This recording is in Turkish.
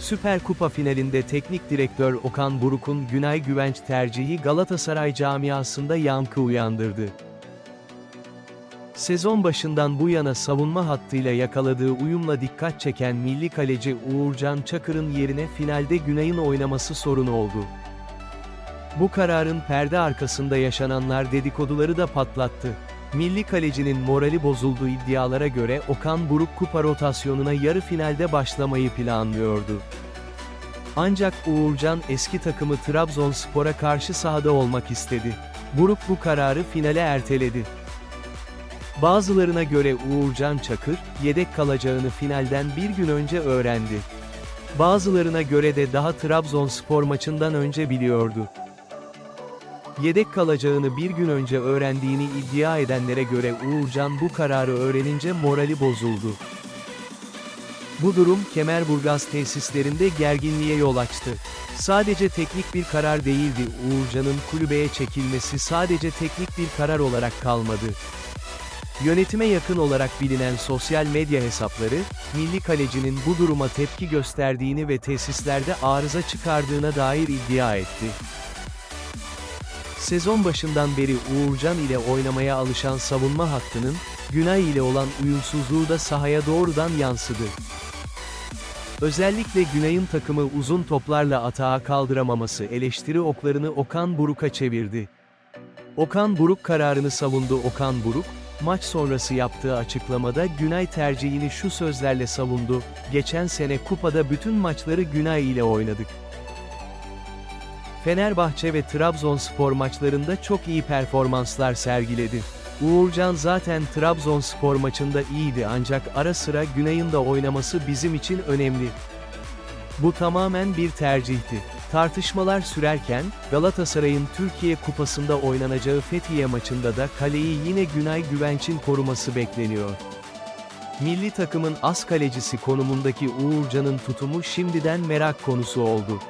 Süper Kupa finalinde teknik direktör Okan Buruk'un Günay Güvenç tercihi Galatasaray camiasında yankı uyandırdı. Sezon başından bu yana savunma hattıyla yakaladığı uyumla dikkat çeken milli kaleci Uğurcan Çakır'ın yerine finalde Günay'ın oynaması sorun oldu. Bu kararın perde arkasında yaşananlar dedikoduları da patlattı. Milli kalecinin morali bozulduğu iddialara göre Okan Buruk kupa rotasyonuna yarı finalde başlamayı planlıyordu. Ancak Uğurcan eski takımı Trabzonspor'a karşı sahada olmak istedi. Buruk bu kararı finale erteledi. Bazılarına göre Uğurcan Çakır, yedek kalacağını finalden bir gün önce öğrendi. Bazılarına göre de daha Trabzonspor maçından önce biliyordu. Yedek kalacağını bir gün önce öğrendiğini iddia edenlere göre Uğurcan bu kararı öğrenince morali bozuldu. Bu durum Kemerburgaz tesislerinde gerginliğe yol açtı. Sadece teknik bir karar değildi Uğurcan'ın kulübeye çekilmesi sadece teknik bir karar olarak kalmadı. Yönetime yakın olarak bilinen sosyal medya hesapları, milli kalecinin bu duruma tepki gösterdiğini ve tesislerde arıza çıkardığına dair iddia etti. Sezon başından beri Uğurcan ile oynamaya alışan savunma hattının, Günay ile olan uyumsuzluğu da sahaya doğrudan yansıdı. Özellikle Günay'ın takımı uzun toplarla atağa kaldıramaması eleştiri oklarını Okan Buruk'a çevirdi. Okan Buruk kararını savundu Okan Buruk, maç sonrası yaptığı açıklamada Günay tercihini şu sözlerle savundu, geçen sene kupada bütün maçları Günay ile oynadık. Fenerbahçe ve Trabzonspor maçlarında çok iyi performanslar sergiledi. Uğurcan zaten Trabzonspor maçında iyiydi ancak ara sıra Günay'ın da oynaması bizim için önemli. Bu tamamen bir tercihti. Tartışmalar sürerken, Galatasaray'ın Türkiye Kupası'nda oynanacağı Fethiye maçında da kaleyi yine Günay Güvenç'in koruması bekleniyor. Milli takımın as kalecisi konumundaki Uğurcan'ın tutumu şimdiden merak konusu oldu.